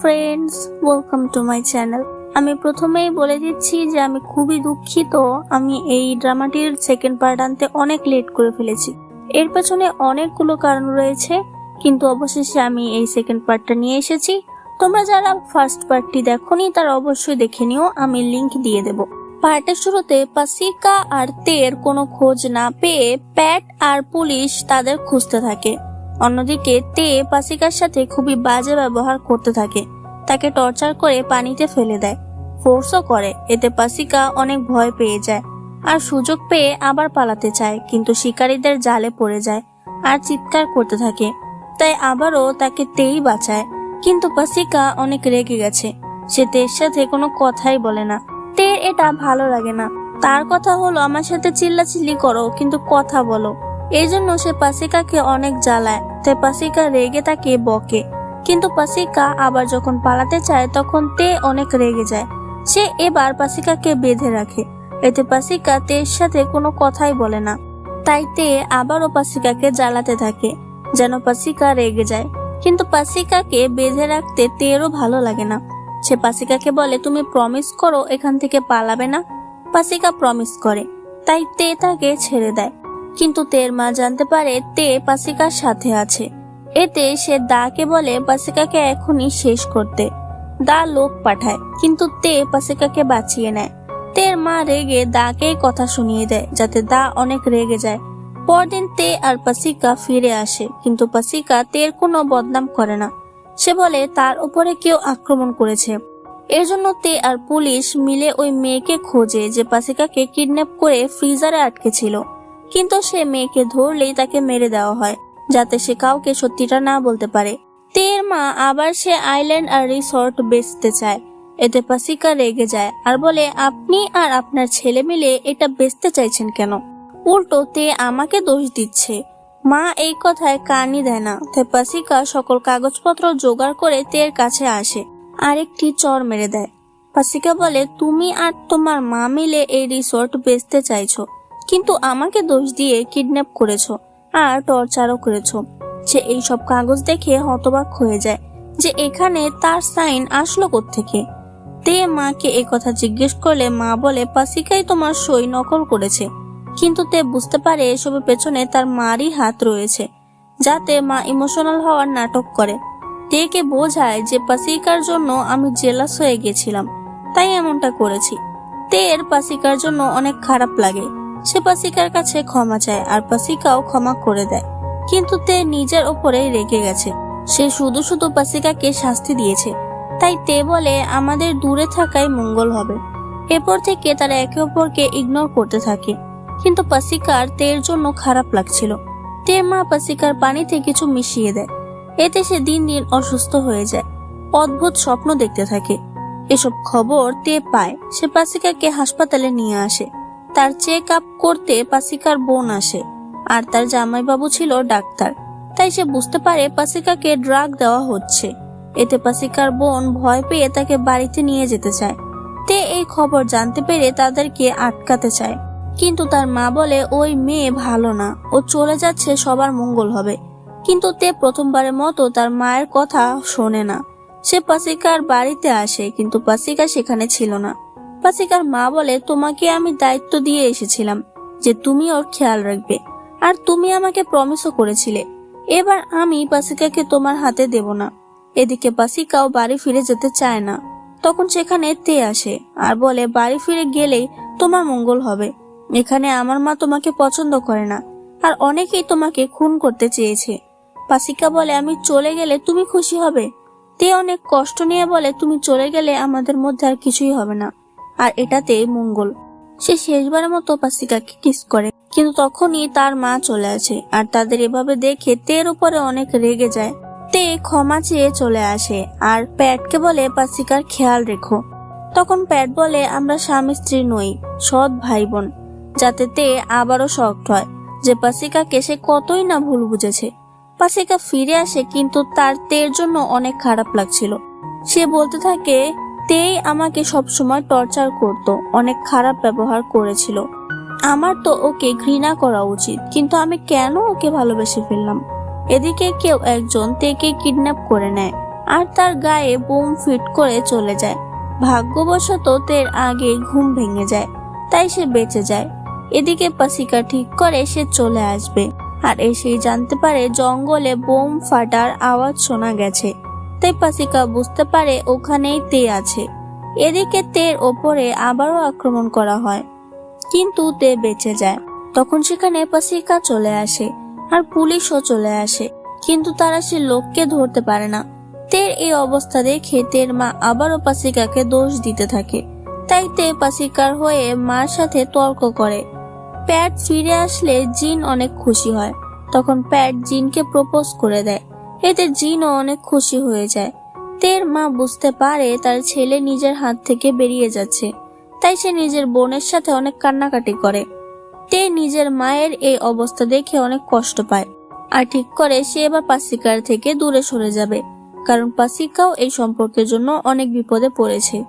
Friends welcome to my channel আমি প্রথমেই বলে দিচ্ছি যে আমি খুবই দুঃখিত, আমি এই ড্রামাটির সেকেন্ড পার্ট আনতে অনেক লেট করে ফেলেছি। এর পেছনে অনেকগুলো কারণ রয়েছে, কিন্তু অবশেষে আমি এই সেকেন্ড পার্টটা নিয়ে এসেছি। তোমরা যারা ফার্স্ট পার্টটি দেখোনি, তারা অবশ্যই দেখে নিও, আমি লিংক দিয়ে দেব। পার্টের শুরুতে পাসিকা আর তের কোনো খোঁজ না পেয়ে প্যাট আর পুলিশ তাদের খুঁজতে থাকে। অন্যদিকে তে পাসিকার সাথে খুবই বাজে ব্যবহার করতে থাকে। তাকে টর্চার করে পানিতে ফেলে দেয়। ফোর্সও করে। এতে পাসিকা অনেক ভয় পেয়ে যায়। আর সুযোগ পেয়ে আবার পালাতে চায়, কিন্তু শিকারীদের জালে পড়ে যায় আর চিৎকার করতে থাকে। তাই আবারও তাকে তেই বাঁচায়। কিন্তু পাসিকা অনেক রেগে গেছে। সে তের সাথে কোনো কথাই বলে না। তের এটা ভালো লাগে না। তার কথা হলো, আমার সাথে চিল্লাচিল্লি করো, কিন্তু কথা বলো। এই জন্য সে পাসিকাকে অনেক জ্বালায়। তাই পাসিকা রেগে তাকে বকে। কিন্তু পাসিকা আবার যখন পালাতে চায়, তখন তে অনেক রেগে যায়। সে এবার পাসিকাকে বেঁধে রাখে। এতে পাসিকা তের সাথে কোনো কথাই বলে না। তাই তে আবারও পাসিকাকে জ্বালাতে থাকে, যেন পাসিকা রেগে যায়। কিন্তু পাসিকাকে বেঁধে রাখতে তেরও ভালো লাগে না। সে পাসিকাকে বলে, তুমি প্রমিস করো, এখান থেকে পালাবে না? পাসিকা প্রমিস করে। তাই তে তাকে ছেড়ে দেয়। কিন্তু তের মা জানতে পারে তে পাসিকার সাথে আছে। এতে সে দাকে বলে পাসিকাকে এখনই শেষ করতে। দা লোক পাঠায়, কিন্তু তে পাসিকাকে বাঁচিয়ে নেয়। তের মা রেগে দাকে কথা শুনিয়ে দেয়, যাতে দা অনেক রেগে যায়। পরদিন তে আর পাসিকা ফিরে আসে, কিন্তু পাসিকা তের কোনো বদনাম করে না। সে বলে, তার উপরে কেউ আক্রমণ করেছে। এর জন্য তে আর পুলিশ মিলে ওই মেয়েকে খোঁজে, যে পাসিকাকে কিডন্যাপ করে ফ্রিজারে আটকে ছিল কিন্তু সে মেয়েকে ধরলেই তাকে মেরে দেওয়া হয়, যাতে সে কাউকে সত্যিটা না বলতে পারে। তের মা আবার সে আইল্যান্ড আর রিসর্ট বেচতে চায়। এতে পাসিকা রেগে যায় আর বলে, আপনি আর আপনার ছেলে মিলে এটা বেচতে চাইছেন কেন? উল্টো তে আমাকে দোষ দিচ্ছে। মা এই কথায় কানই দেয় না। তাই পাসিকা সকল কাগজপত্র জোগাড় করে তের কাছে আসে। আরেকটি চর মেরে দেয়। পাসিকা বলে, তুমি আর তোমার মা মিলে এই রিসর্ট বেচতে চাইছো। কিন্তু আমাকে দোষ দিয়ে কিডন্যাপ করেছ আর টর্চারও করেছ। সে এই সব কাগজ দেখে হতবাক হয়ে যায় যে এখানে তার সাইন আসলো থেকে তে মাকে এই কথা জিজ্ঞেস করলে মা বলে পাসিকাই তোমার সই নকল করেছে। কিন্তু তে বুঝতে পারে এসবের পেছনে তার মারই হাত রয়েছে, যাতে মা ইমোশনাল হওয়ার নাটক করে। তেকে বোঝায় যে পাসিকার জন্য আমি জেলাস হয়ে গেছিলাম, তাই এমনটা করেছি। তের পাসিকার জন্য অনেক খারাপ লাগে। সে পাসিকার কাছে ক্ষমা চায় আর পাসিকাও ক্ষমা করে দেয়। কিন্তু তে নিজের ওপরে রেগে গেছে। সে শুধু শুধু পাসিকাকে শাস্তি দিয়েছে। তাই তে বলে, আমাদের দূরে থাকাই মঙ্গল হবে। এরপর থেকে তারা একে অপরকে ইগনোর করতে থাকে। কিন্তু পাসিকার তের জন্য খারাপ লাগছিল। তের মা পাসিকার পানিতে কিছু মিশিয়ে দেয়। এতে সে দিন দিন অসুস্থ হয়ে যায়। অদ্ভুত স্বপ্ন দেখতে থাকে। এসব খবর তে পায়। সে পাসিকাকে হাসপাতালে নিয়ে আসে। তার চেক আপ করতে পাসিকার বোন আসে, আর তার জামাইবাবু ছিল ডাক্তার। তাই সে বুঝতে পারে পাসিকাকে ড্রাগ দেওয়া হচ্ছে। এতে পাসিকার বোন ভয় পেয়ে তাকে বাড়িতে নিয়ে যেতে চায়। তে এই খবর জানতে পেরে তাদেরকে আটকাতে চায়। কিন্তু তার মা বলে, ওই মেয়ে ভালো না। ও চলে যাচ্ছে, সবার মঙ্গল হবে। কিন্তু তে প্রথমবারের মতো তার মায়ের কথা শোনে না। সে পাসিকার বাড়িতে আসে, কিন্তু পাসিকা সেখানে ছিল না। পাসিকার মা বলে, তোমাকে আমি দায়িত্ব দিয়ে এসেছিলাম যে তুমি ওর খেয়াল রাখবে আর তুমি আমাকে প্রমিসও করেছিলে। এবার আমি পাসিকাকে তোমার হাতে দেব না। এদিকে পাসিকাও বাড়ি ফিরে যেতে চায় না। তখন সেখানে তে আসে আর বলে, বাড়ি ফিরে গেলেই তোমার মঙ্গল হবে। এখানে আমার মা তোমাকে পছন্দ করে না আর অনেকেই তোমাকে খুন করতে চেয়েছে। পাসিকা বলে, আমি চলে গেলে তুমি খুশি হবে? তে অনেক কষ্ট নিয়ে বলে, তুমি চলে গেলে আমাদের মধ্যে আর কিছুই হবে না। আর এটাতে মঙ্গল। সে শেষবারের মতো পাসিকাকে কিস করে। কিন্তু তখনই তার মা চলে আসে আর তাদের এভাবে দেখে তের উপরে অনেক রেগে যায়। তে ক্ষমা চেয়ে চলে আসে আর প্যাটকে বলে, পাসিকার খেয়াল রেখো। তখন প্যাট বলে, আমরা স্বামী স্ত্রী নই, সৎ ভাই বোন যাতে তে আবারও শক্ত হয় যে পাসিকাকে সে কতই না ভুল বুঝেছে। পাসিকা ফিরে আসে, কিন্তু তার তের জন্য অনেক খারাপ লাগছিল। সে বলতে থাকে তেই আমাকে সবসময় টর্চার করত, অনেক খারাপ ব্যবহার করেছিল। আমার তো ওকে ঘৃণা করা উচিত, কিন্তু আমি কেন ওকে ভালোবেসে ফেললাম? এদিকে কেউ একজন তেকে কিডন্যাপ করে নেয়, আর তার গায়ে বোম ফিট করে চলে যায়। ভাগ্যবশত তের আগে ঘুম ভেঙে যায়, তাই সে বেঁচে যায়। এদিকে পাসিকা ঠিক করে সে চলে আসবে, আর এসেই জানতে পারে জঙ্গলে বোম ফাটার আওয়াজ শোনা গেছে। তাই পাসিকা বুঝতে পারে ওখানেই তে আছে। এদিকে তের ওপরে আবারও আক্রমণ করা হয়। কিন্তু তে বেঁচে যায়। তখন সেখানে পাসিকা চলে আসে আর পুলিশও চলে আসে। কিন্তু তারা সে লোককে ধরতে পারে না। তের এই অবস্থা দেখে তের মা আবারও পাসিকাকে দোষ দিতে থাকে। তাই তে পাসিকার হয়ে মার সাথে তর্ক করে। প্যাট ফিরে আসলে জিন অনেক খুশি হয়। তখন প্যাট জিনকে প্রপোজ করে দেয়। এতে জিনও অনেক খুশি হয়ে যায়। তের মা বুঝতে পারে তার ছেলে নিজের হাত থেকে বেরিয়ে যাচ্ছে। তাই সে নিজের বোনের সাথে অনেক কান্নাকাটি করে। তে নিজের মায়ের এই অবস্থা দেখে অনেক কষ্ট পায়। আর ঠিক করে সে এবার পাসিকার থেকে দূরে সরে যাবে। কারণ পাসিকাও এই সম্পর্কের জন্য অনেক বিপদে পড়েছে।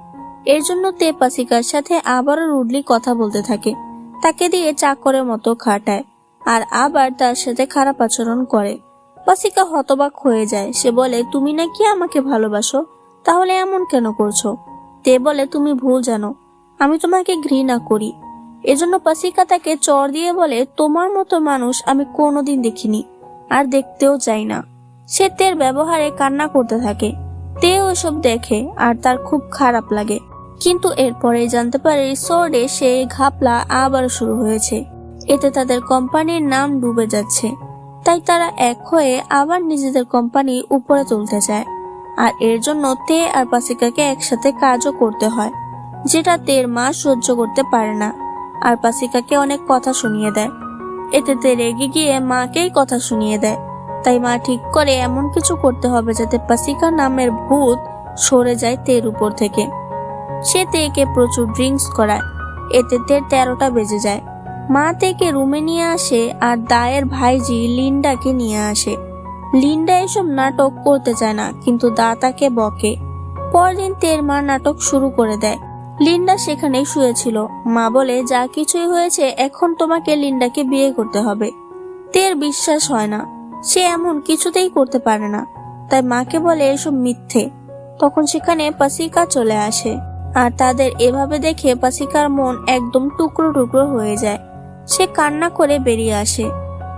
এর জন্য তে পাসিকার সাথে আবারও রুডলি কথা বলতে থাকে। তাকে দিয়ে চাকরের মতো খাটায়। আর আবার তার সাথে খারাপ আচরণ করে। পাসিকা হতবাক হয়ে যায়। সে বলে, তুমি নাকি আমাকে ভালোবাসো? তাহলে এমন কেন করছ? তে বলে, তুমি ভুল জানো। আমি তোমাকে ঘৃণা করি। এজন্য পাসিকা তাকে চর দিয়ে বলে, তোমার মতো মানুষ আমি কোনোদিন দেখিনি, আর দেখতেও চাই না। সে তের ব্যবহারে কান্না করতে থাকে। তে ওসব দেখে, আর তার খুব খারাপ লাগে। কিন্তু এরপরে জানতে পারে, রিসোর্টে সে ঘাপলা আবার শুরু হয়েছে। এতে তাদের কোম্পানির নাম ডুবে যাচ্ছে। তাই তারা এক হয়ে আবার নিজেদের কোম্পানি উপরে তুলতে চায়। আর এর জন্য তে আর পাসিকাকে একসাথে কাজও করতে হয়, যেটা তের মা সহ্য করতে পারে না। আর পাসিকাকে অনেক কথা শুনিয়ে দেয়। এতে তে রেগে গিয়ে মাকেই কথা শুনিয়ে দেয়। তাই মা ঠিক করে এমন কিছু করতে হবে যাতে পাসিকা নামের ভূত সরে যায় তের উপর থেকে। সে তেকে প্রচুর ড্রিঙ্কস করায়। এতে তের তেরোটা বেজে যায়। মা থেকে রুমে নিয়ে আসে আর দায়ের ভাইজি লিন্ডাকে নিয়ে আসে। লিন্ডা এসব নাটক করতে চায় না, কিন্তু দা তাকে বকে। পরদিন তের মা নাটক শুরু করে দেয়। লিন্ডা সেখানেই শুয়েছিল। মা বলে, যা কিছুই হয়েছে, এখন তোমাকে লিন্ডাকে বিয়ে করতে হবে। তের বিশ্বাস হয় না। সে এমন কিছুতেই করতে পারে না। তাই মাকে বলে এসব মিথ্যে। তখন সেখানে পাসিকা চলে আসে। আর তাদের এভাবে দেখে পাসিকার মন একদম টুকরো টুকরো হয়ে যায়। সে কান্না করে বেরিয়ে আসে।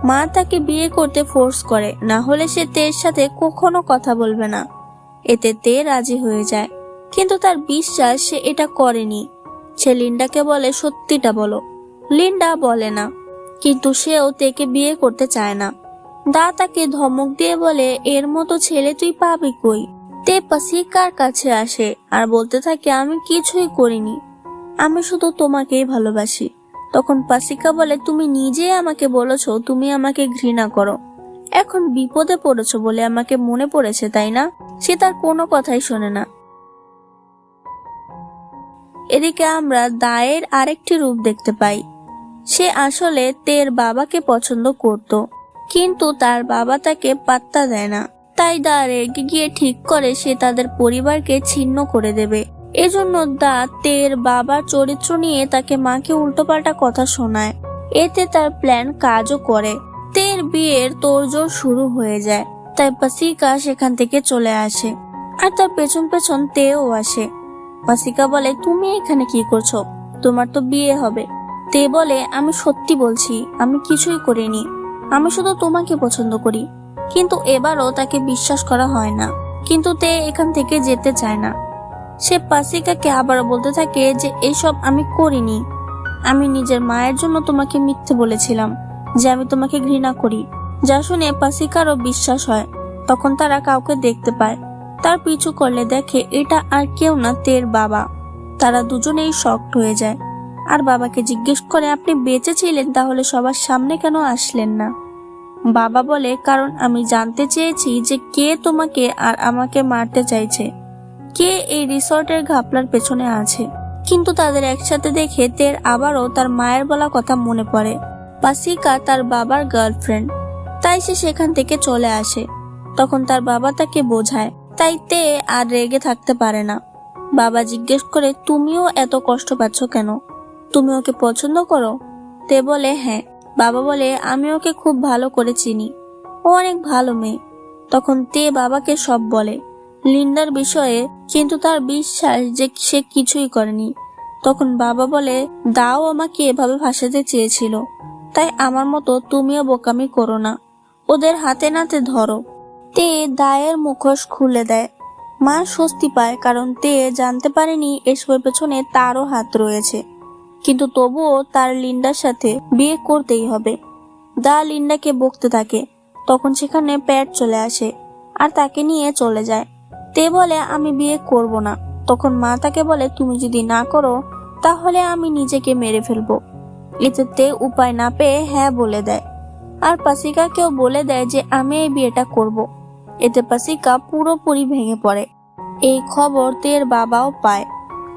মা তাকে বিয়ে করতে ফোর্স করে, না হলে সে তের সাথে কখনো কথা বলবে না। এতে তে রাজি হয়ে যায়। কিন্তু তার বিশ্বাস সে এটা করেনি। সে লিন্ডাকে বলে, সত্যিটা বলো। লিন্ডা বলে না, কিন্তু সেও তেকে বিয়ে করতে চায় না। দা তাকে ধমক দিয়ে বলে, এর মতো ছেলে তুই পাবি কই? তে পাসিকার কাছে আসে? আর বলতে থাকে, আমি কিছুই করিনি। আমি শুধু তোমাকেই ভালোবাসি। তখন পাসিকা বলে, তুমি নিজে আমাকে বলেছ, তুমি আমাকে ঘৃণা করো। এখন বিপদে পড়েছো বলে আমাকে মনে পড়েছে, তাই না? সে তার কোনো কথাই শোনে না। এদিকে আমরা দায়ের আরেকটি রূপ দেখতে পাই। সে আসলে তের বাবাকে পছন্দ করত, কিন্তু তার বাবা তাকে পাত্তা দেয় না। তাই দা রেগে গিয়ে ঠিক করে সে তাদের পরিবারকে ছিন্ন করে দেবে। এজন্য দা তের বাবার চরিত্র নিয়ে তাকে মাকে উল্টোপাল্টা কথা শোনায়। এতে তার প্ল্যান কাজও করে। তের বিয়ের তোড়জোড় শুরু হয়ে যায়। তাই পাসিকা সেখান থেকে চলে আসে। আর তার পেছন পেছন তেও আসে। পাসিকা বলে, তুমি এখানে কি করছ? তোমার তো বিয়ে হবে। তে বলে, আমি সত্যি বলছি, আমি কিছুই করিনি। আমি শুধু তোমাকে পছন্দ করি। কিন্তু এবারও তাকে বিশ্বাস করা হয় না। কিন্তু তে এখান থেকে যেতে চায় না। সে পাসিকাকে আবার বলতে থাকে যে, এসব আমি করিনি। আমি নিজের মায়ের জন্য তোমাকে মিথ্যে বলেছিলাম যে আমি তোমাকে ঘৃণা করি। যা শুনে পাসিকারও বিশ্বাস হয়। তখন তারা কাউকে দেখতে পায়। তার পিছু করলে দেখে এটা আর কেউ না, তের বাবা। তারা দুজনেই শক্ট হয়ে যায়। আর বাবাকে জিজ্ঞেস করে, আপনি বেঁচে ছিলেন, তাহলে সবার সামনে কেন আসলেন না? বাবা বলে, কারণ আমি জানতে চেয়েছি যে কে তোমাকে আর আমাকে মারতে চাইছে। কে এই রিসর্টের ঘাপলার পেছনে আছে। কিন্তু তাদের একসাথে দেখে তের আবারও তার মায়ের বলা কথা মনে পড়ে। পাসিকা তার বাবার গার্লফ্রেন্ড। তাই সে সেখান থেকে চলে আসে। তখন তার বাবা তাকে বোঝায়। তাই তে আর রেগে থাকতে পারে না। বাবা জিজ্ঞেস করে, তুমিও এত কষ্ট পাচ্ছ কেন? তুমি ওকে পছন্দ করো? তে বলে হ্যাঁ। বাবা বলে, আমি ওকে খুব ভালো করে চিনি। ও অনেক ভালো মেয়ে। তখন তে বাবাকে সব বলে। লিন্ডার বিষয়ে কিন্তু তার বিশ্বাস যে সে কিছুই করেনি। তখন বাবা বলে, দাও আমাকে এভাবে ভাসাতে চেয়েছিল। তাই আমার মতো তুমিও বোকামি করো না। ওদের হাতে নাতে ধরো। তে দায়ের মুখোশ খুলে দেয়। মা স্বস্তি পায় কারণ তে জানতে পারেনি এসবের পেছনে তারও হাত রয়েছে। কিন্তু তবুও তার লিন্ডার সাথে বিয়ে করতেই হবে। দা লিন্ডাকে বকতে থাকে। তখন সেখানে প্যাট চলে আসে আর তাকে নিয়ে চলে যায়। তে বলে, আমি বিয়ে করব না। তখন মা তাকে বলে, তুমি যদি না করো, তাহলে আমি নিজেকে মেরে ফেলব। এতে তে উপায় না পেয়ে হ্যাঁ বলে দেয়। আর পাসিকাকেও বলে দেয় যে, আমি এই বিয়েটা করব। এতে পাসিকা পুরোপুরি ভেঙে পড়ে। এই খবর তের বাবাও পায়।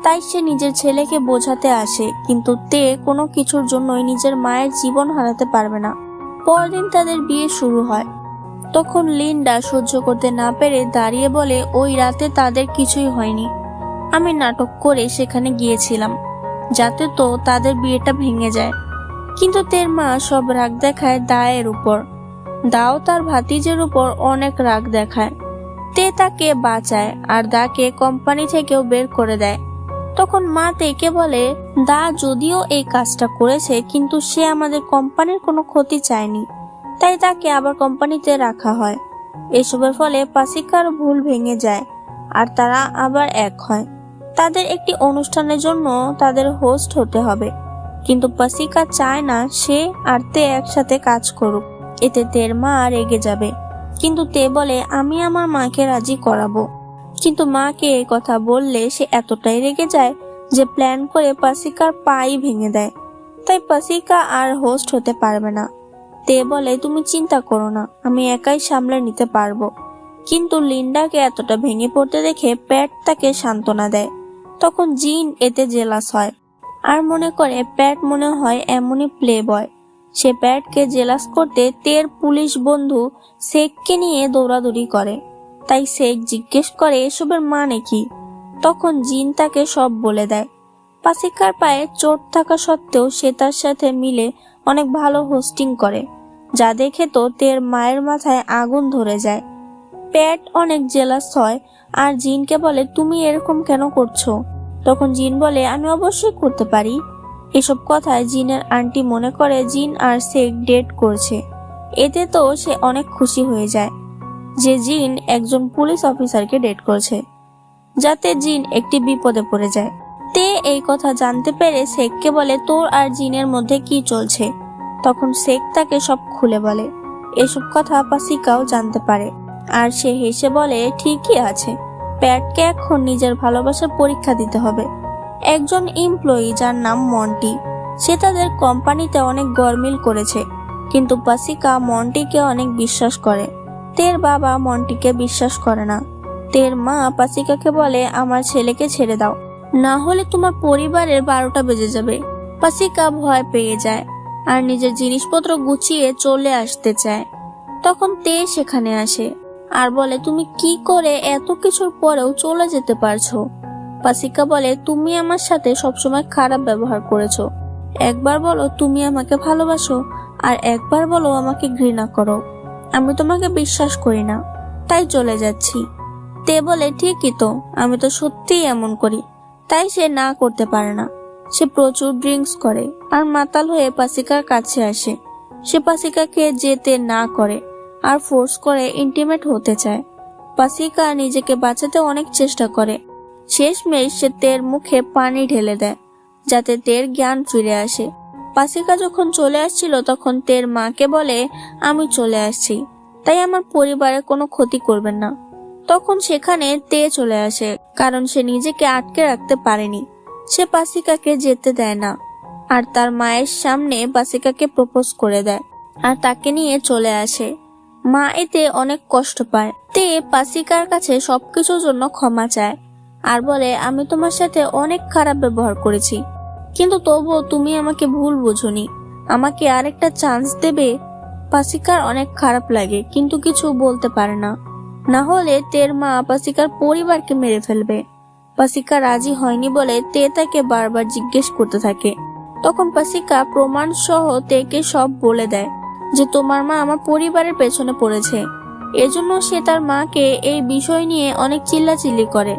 তাই সে নিজের ছেলেকে বোঝাতে আসে, কিন্তু তে কোনো কিছুর জন্যই নিজের মায়ের জীবন হারাতে পারবে না। পরদিন তাদের বিয়ে শুরু হয়। তখন লিন্ডা সহ্য করতে না পেরে দাঁড়িয়ে বলে, ওই রাতে তাদের কিছুই হয়নি। আমি নাটক করে সেখানে গিয়েছিলাম, যাতে তো তাদের বিয়েটা ভেঙে যায়। কিন্তু তের মা সব রাগ দেখায় দায়ের উপর। দাও তার ভাতিজের উপর অনেক রাগ দেখায়। তে তাকে বাঁচায় আর দাকে কোম্পানি থেকেও বের করে দেয়। তখন মা তেকে বলে, দা যদিও এই কাজটা করেছে, কিন্তু সে আমাদের কোম্পানির কোনো ক্ষতি চায়নি। তাই তাকে আবার কোম্পানিতে রাখা হয়। এসবের ফলে পাসিকার ভুল ভেঙে যায় আর তারা আবার এক হয়। তাদের একটি অনুষ্ঠানের জন্য তাদের হোস্ট হতে হবে। কিন্তু পাসিকা চায় না সে আর তে একসাথে কাজ করুক। এতে তের মা রেগে যাবে। কিন্তু তে বলে, আমি আমার মাকে রাজি করাবো। কিন্তু মাকে এই কথা বললে সে এতটাই রেগে যায় যে প্ল্যান করে পাসিকার পাই ভেঙে দেয়। তাই পাসিকা আর হোস্ট হতে পারবে না। তে বলে তুমি চিন্তা করো না, আমি একাই সামলে নিতে পারব। কিন্তু লিন্ডাকে এতটা ভেঙে পড়তে দেখে প্যাট তাকে সান্ত্বনা দেয়। তখন জিন এতে জেলাস হয়। আর মনে করে প্যাট মনে হয় এমনই প্লে বয় সে প্যাটকে জেলাস করতে তের পুলিশ বন্ধু শেখকে নিয়ে দৌড়াদৌড়ি করে। তাই শেখ জিজ্ঞেস করে, এসবের মানে কি? তখন জিন তাকে সব বলে দেয়। পাসিকার পায়ে চোট থাকা সত্ত্বেও সে তার সাথে মিলে অনেক ভালো হোস্টিং করে, যা দেখে তো তের মায়ের মাথায় আগুন ধরে যায়। প্যাট অনেক জেলাস হয়, আর জিনকে বলে, তুমি এরকম কেন করছ? তখন জিন বলে, আমি অবশ্যই করতে পারি। এসব কথায় জিনের আন্টি মনে করে, জিন আর শেখ ডেট করছে। এতে তো সে অনেক খুশি হয়ে যায় যে জিন একজন পুলিশ অফিসারকে ডেট করছে, যাতে জিন একটি বিপদে পড়ে যায়। তে এই কথা জানতে পেরে শেখকে বলে, তোর আর জিনের মধ্যে কি চলছে? তখন শেখ তাকে সব খুলে বলে। এসব কথা পাসিকাও জানতে পারে। আর সে হেসে বলে, ঠিকই আছে। প্যাটকে এখন নিজের ভালোবাসার পরীক্ষা দিতে হবে। একজন এমপ্লয়ি যার নাম মন্টি, সে তাদের কোম্পানিতে অনেক গরমিল করেছে। কিন্তু পাসিকা মন্টিকে অনেক বিশ্বাস করে। তের বাবা মন্টিকে বিশ্বাস করে না। তের মা পাসিকাকে বলে, আমার ছেলেকে ছেড়ে দাও। না হলে তোমার পরিবারের বারোটা বেজে যাবে। পাসিকা ভয় পেয়ে যায় আর নিজের জিনিসপত্র গুছিয়ে চলে আসতে চায়। তখন তে সেখানে আসে আর বলে, তুমি কি করে এত কিছুর পরেও চলে যেতে পারছ? পাসিকা বলে, তুমি আমার সাথে সবসময় খারাপ ব্যবহার করেছ। একবার বলো তুমি আমাকে ভালোবাসো আর একবার বলো আমাকে ঘৃণা করো। আমি তোমাকে বিশ্বাস করি না, তাই চলে যাচ্ছি। তে বলে, ঠিকই তো, আমি তো সত্যিই এমন করি। তাই সে না করতে পারে না। সে প্রচুর ড্রিঙ্কস করে আর মাতাল হয়ে পাসিকার কাছে আসে। সে পাসিকাকে যেতে না করে আর ফোর্স করে ইন্টিমেট হতে চায়। পাসিকা নিজেকে বাঁচাতে অনেক চেষ্টা করে। শেষমেশ সে তের মুখে পানি ঢেলে দেয়, যাতে তের জ্ঞান ফিরে আসে। পাসিকা যখন চলে আসছিল, তখন তের মাকে বলে, আমি চলে আসছি। তাই আমার পরিবারের কোনো ক্ষতি করবেন না। তখন সেখানে তে চলে আসে, কারণ সে নিজেকে আটকে রাখতে পারেনি। সে পাসিকাকে যেতে দেয় না, আর তার মায়ের সামনে পাসিকাকে প্রপোজ করে দেয়, আর তাকে নিয়ে চলে আসে। মা এতে অনেক কষ্ট পায়। তে পাসিকার কাছে সবকিছুর জন্য ক্ষমা চায়, আর বলে, আমি তোমার সাথে অনেক খারাপ ব্যবহার করেছি, কিন্তু তবুও তুমি আমাকে ভুল বুঝোনি। আমাকে আরেকটা চান্স দেবে। পাসিকার অনেক খারাপ লাগে, কিন্তু কিছু বলতে পারে না। না হলে তের মা পাসিকার পরিবারকে মেরে ফেলবে। পাসিকা রাজি হয়নি বলে তে তাকে বারবার জিজ্ঞেস করতে থাকে। তখন পাসিকা প্রমাণ সহ তেকে সব বলে দেয় যে তোমার মা আমার পরিবারের পেছনে পড়েছে। এজন্য সে তার মাকে এই বিষয় নিয়ে অনেক চিল্লাচিল্লি করে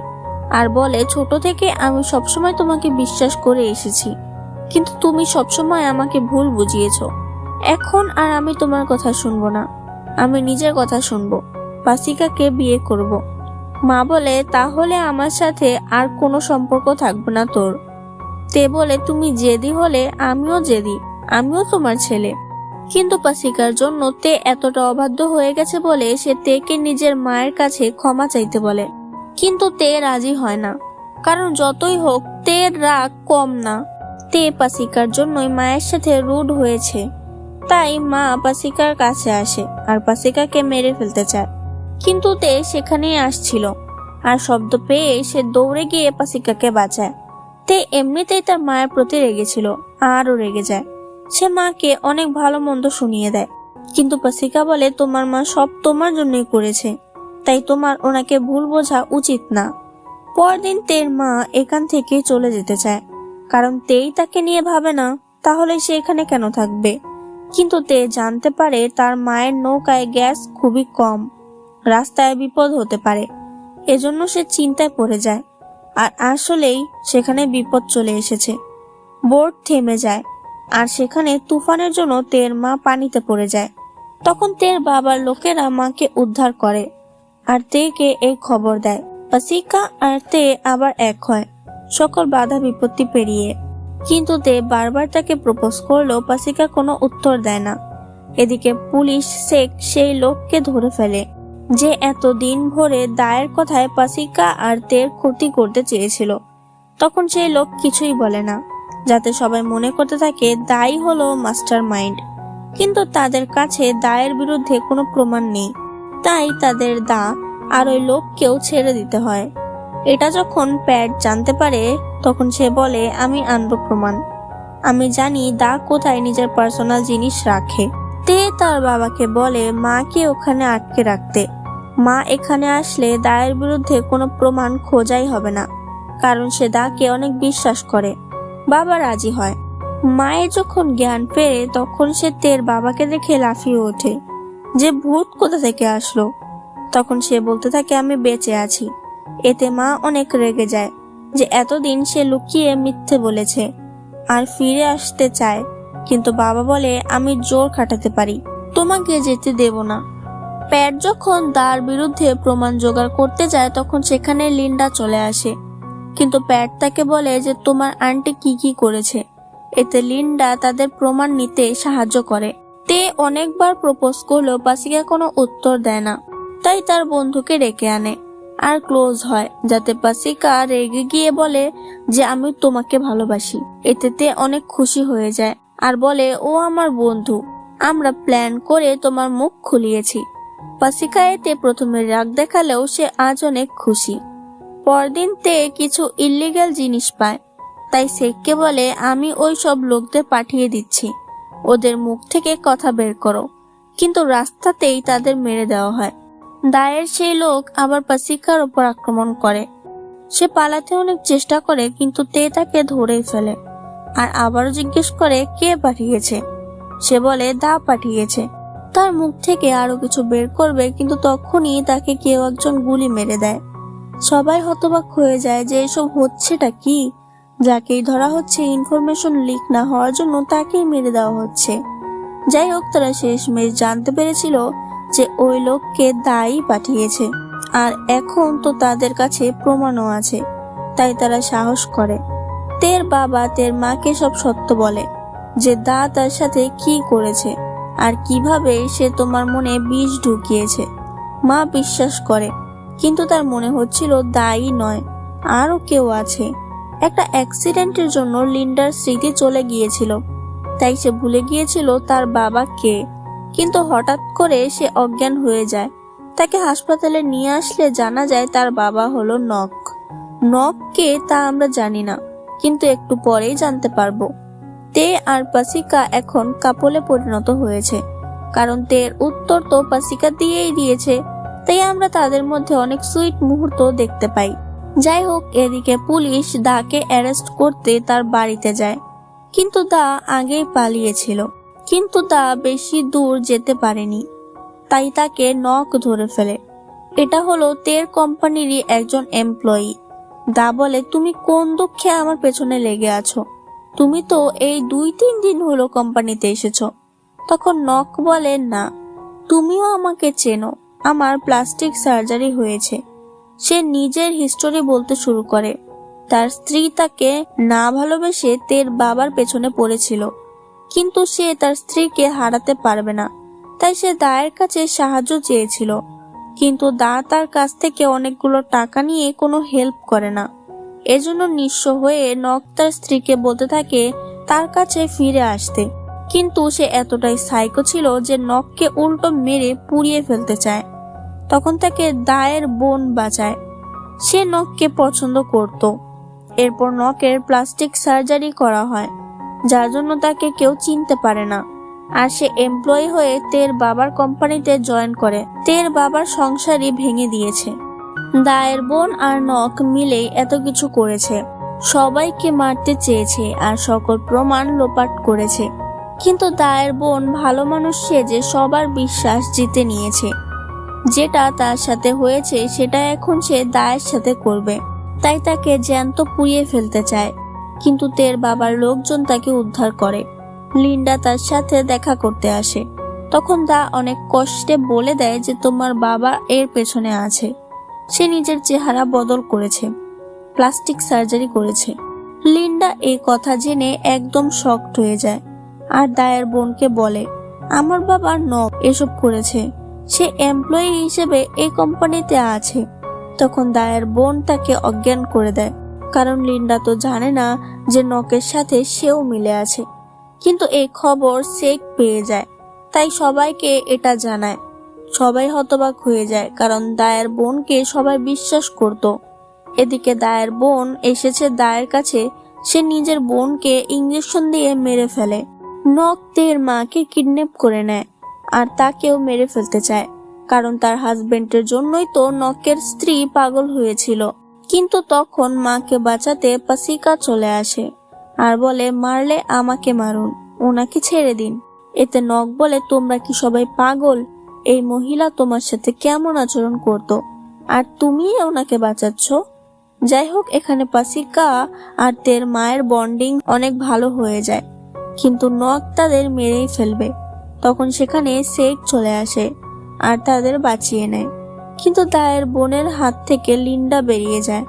আর বলে, ছোট থেকে আমি সবসময় তোমাকে বিশ্বাস করে এসেছি, কিন্তু তুমি সবসময় আমাকে ভুল বুঝিয়েছো। এখন আর আমি তোমার কথা শুনব না। আমি নিজের কথা শুনব। পাসিকাকে বিয়ে করব। মা বলে, তাহলে আমার সাথে আর কোনো সম্পর্ক থাকবে না তোর। তে বলে, তুমি জেদি হলে আমিও জেদি, আমিও তোমার ছেলে। কিন্তু পাসিকার জন্য তে এতটা অবাধ্য হয়ে গেছে বলে সে তেকে নিজের মায়ের কাছে ক্ষমা চাইতে বলে। কিন্তু তে রাজি হয় না। কারণ যতই হোক তে রাগ কম না। তে পাসিকার জন্যই মায়ের সাথে রুড হয়েছে। তাই মা পাসিকার কাছে আসে আর পাসিকাকে মেরে ফেলতে চায়। কিন্তু তে সেখানেই আসছিল। আর শব্দ পেয়ে সে দৌড়ে গিয়ে পাসিকাকে বাঁচায়। তে এমনিতেই তার মায়ের প্রতি রেগেছিল, আরও রেগে যায়। সে মাকে অনেক ভালো মন্দ শুনিয়ে দেয়। কিন্তু পাসিকা বলে, তোমার মা সব তোমার জন্যই করেছে। তাই তোমার ওনাকে ভুল বোঝা উচিত না। পরদিন তের মা এখান থেকে চলে যেতে চায়। কারণ তেই তাকে নিয়ে ভাবে না, তাহলে সে এখানে কেন থাকবে? কিন্তু তে জানতে পারে তার মায়ের নৌকায় গ্যাস খুবই কম। রাস্তায় বিপদ হতে পারে। এজন্য সে চিন্তায় পড়ে যায়। আর আসলেই সেখানে বিপদ চলে এসেছে। বোট থেমে যায়। আর সেখানে তুফানের জন্য তের মা পানিতে পড়ে যায়। তখন তের বাবার লোকেরা মাকে উদ্ধার করে। আর তেকে এই খবর দেয়। পাসিকা আর তে আবার এক হয়। সকল বাধা বিপত্তি পেরিয়ে। কিন্তু তে বারবার তাকে প্রপোজ করলেও পাসিকা কোনো উত্তর দেয় না। এদিকে পুলিশ শেখ সেই লোককে ধরে ফেলে। যে এত দিন ভরে দায়ের কথায় পাসিকা আর তের ক্ষতি করতে চেয়েছিল। তখন সেই লোক কিছুই বলে না, যাতে সবাই মনে করতে থাকে দায়ী হলো মাস্টার মাইন্ড কিন্তু তাদের কাছে দায়ের বিরুদ্ধে কোনো প্রমাণ নেই। তাই তাদের দা আর ওই লোককেও ছেড়ে দিতে হয়। এটা যখন প্যাট জানতে পারে, তখন সে বলে, আমি আনব প্রমাণ। আমি জানি দা কোথায় নিজের পার্সোনাল জিনিস রাখে। তে তার বাবাকে বলে, মাকে ওখানে আটকে রাখতে। মা এখানে আসলে দায়ের বিরুদ্ধে কোনো প্রমাণ খোঁজাই হবে না, কারণ সে দাকে অনেক বিশ্বাস করে, বাবা রাজি হয়। মায়ের যখন জ্ঞান ফেরে, তখন সে তের বাবাকে দেখে লাফিয়ে ওঠে, যে ভূত কোথা থেকে আসলো? তখন সে বলতে থাকে, আমি বেঁচে আছি। এতে মা অনেক রেগে যায়, যে এতদিন সে লুকিয়ে মিথ্যে বলেছে, আর ফিরে আসতে চায়। কিন্তু বাবা বলে, আমি জোর খাটাতে পারি, তোমাকে যেতে দেব না। প্যাট যখন তার বিরুদ্ধে প্রমাণ জোগাড় করতে যায়, তখন সেখানে লিন্ডা চলে আসে। কিন্তু প্যাট তাকে বলে যে, তোমার আন্টি কি কি করেছে? এতে লিন্ডা তাদের প্রমাণ নিতে সাহায্য করে। তে অনেকবার প্রপোজ করলেও পাসিকা কোনো উত্তর দেয় না। তাই তার বন্ধুকে ডেকে আনে আর ক্লোজ হয়, যাতে পাসিকা রেগে গিয়ে বলে যে, আমি তোমাকে ভালোবাসি। এতে তে অনেক খুশি হয়ে যায় আর বলে, ও আমার বন্ধু। আমরা প্ল্যান করে তোমার মুখ খুলিয়েছি। পাসিকা এতে প্রথমে রাগ দেখালেও সে আজ অনেক খুশি। পরদিন তে কিছু ইল্লিগাল জিনিস পায়। তাই শেখকে বলে, আমি ওই সব লোকদের পাঠিয়ে দিচ্ছি। ওদের মুখ থেকে কথা বের করো। কিন্তু রাস্তাতেই তাদের মেরে দেওয়া হয়। দায়ের সেই লোক আবার পাসিকার ওপর আক্রমণ করে। সে পালাতে অনেক চেষ্টা করে, কিন্তু তে তাকে ধরেই ফেলে। আর আবারও জিজ্ঞেস করে, কে পাঠিয়েছে? সে বলে, দা পাঠিয়েছে। তার মুখ থেকে আরও কিছু বের করবে, কিন্তু তখনই তাকে কেউ একজন গুলি মেরে দেয়। সবাই হতবাক হয়ে যায় যে এসব হচ্ছেটা কি? যাকেই ধরা হচ্ছে ইনফরমেশন লিক না হওয়ার জন্য তাকেই মেরে দেওয়া হচ্ছে। যাই হোক, তারা শেষমেশ জানতে পেরেছিল যে ওই লোককে দায়ী পাঠিয়েছে। আর এখন তো তাদের কাছে প্রমাণও আছে, তাই তারা সাহস করে। তের বাবা তের মাকে সব সত্য বলে যে দা তার সাথে কি করেছে। আর কীভাবে সে তোমার মনে বিষ ঢুকিয়েছে? মা বিশ্বাস করে, কিন্তু তার মনে হচ্ছিল দায়ী নয়, আরও কেউ আছে। একটা অ্যাক্সিডেন্টের জন্য লিন্ডার স্মৃতি চলে গিয়েছিল, তাই সে ভুলে গিয়েছিল তার বাবা কে। কিন্তু হঠাৎ করে সে অজ্ঞান হয়ে যায়, তাকে হাসপাতালে নিয়ে আসলে জানা যায় তার বাবা হলো নক নক কে তা আমরা জানি না, কিন্তু একটু পরেই জানতে পারব। তে আর পাসিকা এখন কাপলে পরিণত হয়েছে। কারণ তের উত্তর তো পাসিকা দিয়েই দিয়েছে, তাই আমরা তাদের মধ্যে অনেক সুইট মুহূর্ত দেখতে পাই। যাই হোক, এদিকে পুলিশ দাকে অ্যারেস্ট করতে তার বাড়িতে যায়। কিন্তু দা আগেই পালিয়েছিল। কিন্তু তা বেশি দূর যেতে পারেনি। তাই তাকে নখ ধরে ফেলে। এটা হলো তের কোম্পানিরই একজন এমপ্লয়ি। দা বলে, তুমি কোন দুঃখে আমার পেছনে লেগে আছো? তুমি তো এই দুই তিন দিন হলো কোম্পানিতে এসেছ। তখন নখ বলে, না, তুমিও আমাকে চেনো। আমার প্লাস্টিক সার্জারি হয়েছে। সে নিজের হিস্টোরি বলতে শুরু করে। তার স্ত্রী তাকে না ভালোবেসে তের বাবার পেছনে পড়েছিল। কিন্তু সে তার স্ত্রীকে হারাতে পারবে না। তাই সে দায়ের কাছে সাহায্য চেয়েছিল। কিন্তু দা তার কাছ থেকে অনেকগুলো টাকা নিয়ে কোনো হেল্প করে না। এজন্য নিঃস্ব হয়ে নখ তার স্ত্রীকে বলতে থাকে, তার কাছে ফিরে আসতে। কিন্তু সে এতটাই সাইকো ছিল যে নখকে উল্টো মেরে পুড়িয়ে ফেলতে চায়। তখন তাকে দায়ের বোন বাঁচায়। সে নখকে পছন্দ করত। এরপর নখের প্লাস্টিক সার্জারি করা হয়, যার জন্য তাকে কেউ চিনতে পারে না। আর সে এমপ্লয়ি হয়ে তের বাবার কোম্পানিতে জয়েন করে। তের বাবার সংসারই ভেঙে দিয়েছে। দায়ের বোন আর নখ মিলেই এত কিছু করেছে। সবাইকে মারতে চেয়েছে আর সকল প্রমাণ লোপাট করেছে। কিন্তু দায়ের বোন ভালো মানুষ সেজে সবার বিশ্বাস জিতে নিয়েছে। যেটা তার সাথে হয়েছে সেটা এখন সে দায়ের সাথে করবে। তাই তাকে জ্যান্ত পুড়িয়ে ফেলতে চায়। কিন্তু তের বাবার লোকজন তাকে উদ্ধার করে। লিন্ডা তার সাথে দেখা করতে আসে। তখন দা অনেক কষ্টে বলে দেয় যে তোমার বাবা এর পেছনে আছে। সে নিজের চেহারা বদল করেছে, প্লাস্টিক সার্জারি করেছে। লিন্ডা এই কথা জেনে একদম শকড হয়ে যায় আর দায়ের বোনকে বলে, আমার বাবা ন এসব করেছে, সে এমপ্লয়ি হিসেবে এই কোম্পানিতে আছে। তখন দায়ের বোন তাকে অজ্ঞান করে দেয়, কারণ লিন্ডা তো জানে না যে নকের সাথে সেও মিলে আছে। কিন্তু এই খবর সেক পেয়ে যায়, তাই সবাইকে এটা জানায়। সবাই হতবাক হয়ে যায়, কারণ দায়ের বোনকে সবাই বিশ্বাস করত। এদিকে দায়ের বোন এসেছে দায়ের কাছে, সে নিজের বোনকে ইঞ্জেকশন দিয়ে মেরে ফেলে। নক তের মাকে কিডন্যাপ করে নেয়, আর তাকেও মেরে ফেলতে চায়, কারণ তার হাজবেন্ডের জন্যই তো নকের স্ত্রী পাগল হয়েছিল। কিন্তু তখন মাকে বাঁচাতে পাসিকা চলে আসে, আর বলে, মারলে আমাকে মারুন, ওনাকে ছেড়ে দিন। এতে নখ বলে, তোমরা কি সবাই পাগল? এই মহিলা তোমার সাথে কেমন আচরণ করত? আর তুমি ওনাকে বাঁচাচ্ছ? যাই হোক এখানে পাসিকা আর তের মায়ের বন্ডিং অনেক ভালো হয়ে যায়, কিন্তু নখ তাদের মেরেই ফেলবে। তখন সেখানে শেখ চলে আসে আর তাদের বাঁচিয়ে নেয়। কিন্তু দায়ের বোনের হাত থেকে লিন্ডা বেরিয়ে যায়।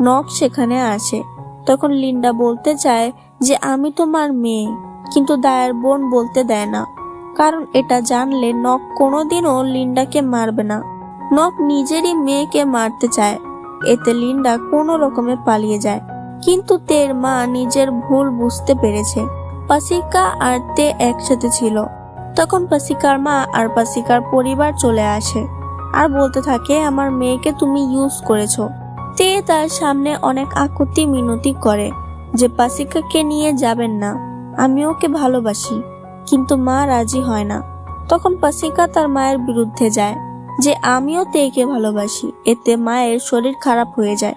নখ সেখানে আসে। তখন লিন্ডা বলতে চায় যে, আমি তোমার মেয়ে। কিন্তু দায়ের বোন বলতে দেয় না। কারণ এটা জানলে নখ কোনোদিনও লিন্ডাকে মারবে না। নখ নিজেরই মেয়েকে মারতে চায়। এতে লিন্ডা কোনো রকমে পালিয়ে যায়। কিন্তু তের মা নিজের ভুল বুঝতে পেরেছে। পাসিকা আর তে একসাথে ছিল। তখন পাসিকার মা আর পাসিকার পরিবার চলে আসে। আর বলতে থাকে, আমার মেয়েকে তুমি ইউজ করেছ। তে তার সামনে অনেক আকুতি মিনতি করে যে পাসিকাকে নিয়ে যাবেন না। আমি ওকে ভালোবাসি। কিন্তু মা রাজি হয় না। তখন পাসিকা তার মায়ের বিরুদ্ধে যায়, যে আমিও তেকে ভালোবাসি, এতে মায়ের শরীর খারাপ হয়ে যায়।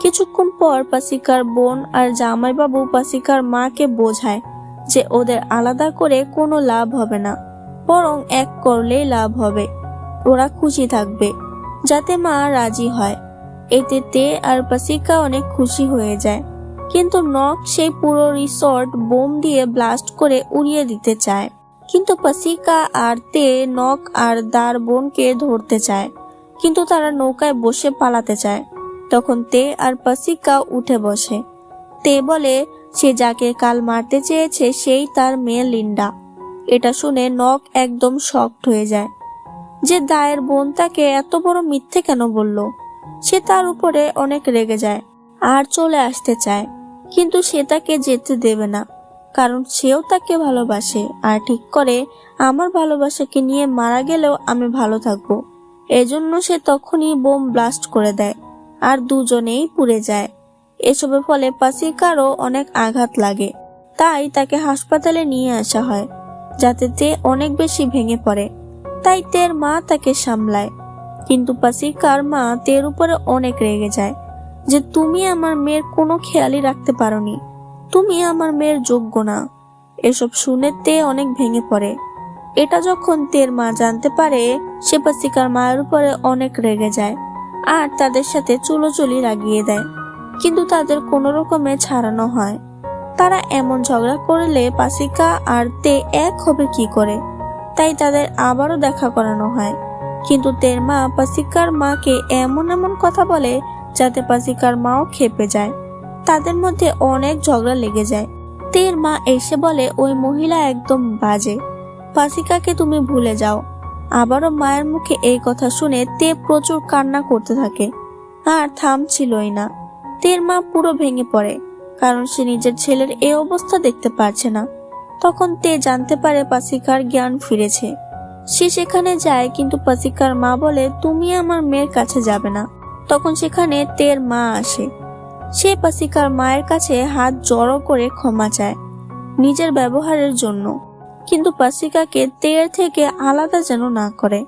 কিছুক্ষণ পর পাসিকার বোন আর জামাইবাবু পাসিকার মাকে বোঝায় যে ওদের আলাদা করে কোনো লাভ হবে না, বরং এক করলেই লাভ হবে। ওরা খুশি থাকবে, যাতে মা রাজি হয়। এতে তে আর পাসিকা অনেক খুশি হয়ে যায়। কিন্তু নখ সেই পুরো রিসর্ট বোম দিয়ে ব্লাস্ট করে উড়িয়ে দিতে চায়। কিন্তু পাসিকা আর তে নখ আর দার বোনকে ধরতে চায়। কিন্তু তারা নৌকায় বসে পালাতে চায়। তখন তে আর পাসিকা উঠে বসে। তে বলে, সে যাকে কাল মারতে চেয়েছে, সেই তার মেয়ে লিন্ডা। এটা শুনে নখ একদম শকড হয়ে যায়। যে দায়ের বোন তাকে এত বড় মিথ্যে কেন বলল? সে তার উপরে অনেক রেগে যায় আর চলে আসতে চায়। কিন্তু সে তাকে যেতে দেবে না, কারণ সেও তাকে ভালোবাসে। আর ঠিক করে, আমার ভালোবাসাকে নিয়ে মারা গেলেও আমি ভালো থাকব। এজন্য সে তখনই বোম ব্লাস্ট করে দেয়, আর দুজনেই পুড়ে যায়। এসবের ফলে পাসিকারও অনেক আঘাত লাগে। তাই তাকে হাসপাতালে নিয়ে আসা হয়, যাতে তে অনেক বেশি ভেঙে পড়ে। তাই তের মা তাকে সামলায়, কিন্তু পাসিকার মা তের উপরে অনেক রেগে যায়। যে তুমি আমার মেয়ের কোনো খেয়ালই রাখতে পারোনি। তুমি আমার মেয়ের যোগ্য না। এসব শুনে তে অনেক ভেঙে পড়ে। এটা যখন তের মা জানতে পারে, সে পাসিকার মায়ের উপরে অনেক রেগে যায় আর তাদের সাথে চুলোচুলি লাগিয়ে দেয়। কিন্তু তাদের কোনো রকমে ছাড়ানো হয়। তারা এমন ঝগড়া করলে পাসিকা আর তে এক হবে কি করে? তাই তাদের আবারও দেখা করানো হয়। কিন্তু তের মা পাসিকার মাকে এমন এমন কথা বলে যাতে পাসিকার মাও খেপে যায়। তাদের মধ্যে অনেক ঝগড়া লেগে যায়। তের মা এসে বলে, ওই মহিলা একদম বাজে। পাসিকাকে তুমি ভুলে যাও। আবারও মায়ের মুখে এই কথা শুনে তে প্রচুর কান্না করতে থাকে। আর থামছিলই না। তের মা পুরো ভেঙে পড়ে, কারণ সে নিজের ছেলের এই অবস্থা দেখতে পারছে না। তখন তে জানতে পারে পাসিকার জ্ঞান ফিরেছে। সে সেখানে যায়, কিন্তু পাসিকার মা বলে, তুমি আমার মেয়ের কাছে যাবে না। তখন সেখানে তের মা আসে। সে পাসিকার মায়ের কাছে হাত জড়ো করে ক্ষমা চায় নিজের ব্যবহারের জন্য। কিন্তু পাসিকাকে তের থেকে আলাদা যেন না করে।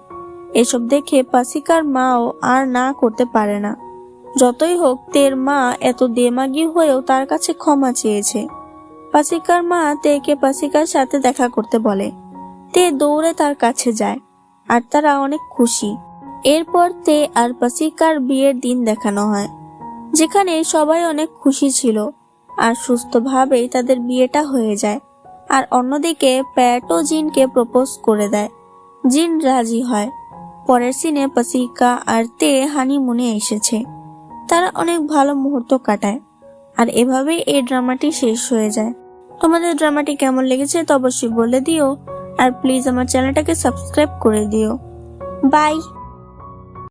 এসব দেখে পাসিকার মাও আর না করতে পারে না। যতই হোক, তের মা এত দেমাগি হয়েও তার কাছে ক্ষমা চেয়েছে। পাসিকার মা তেকে পাসিকার সাথে দেখা করতে বলে। তে দৌড়ে তার কাছে যায় আর তারা অনেক খুশি। এরপর তে আর পাসিকার বিয়ের দিন দেখানো হয়, যেখানে সবাই অনেক খুশি ছিল আর সুস্থভাবেই তাদের বিয়েটা হয়ে যায়। আর অন্যদিকে প্যাটও জিনকে প্রপোজ করে দেয়, জিন রাজি হয়। পরের সিনে পাসিকা আর তে হানিমুনে এসেছে, তারা অনেক ভালো মুহূর্ত কাটায় আর এভাবেই এই ড্রামাটি শেষ হয়ে যায়। তোমাদের ড্রামাটি কেমন লেগেছে তো অবশ্যই বলে দিও আর প্লিজ আমার চ্যানেলটাকে সাবস্ক্রাইব করে দিও। বাই!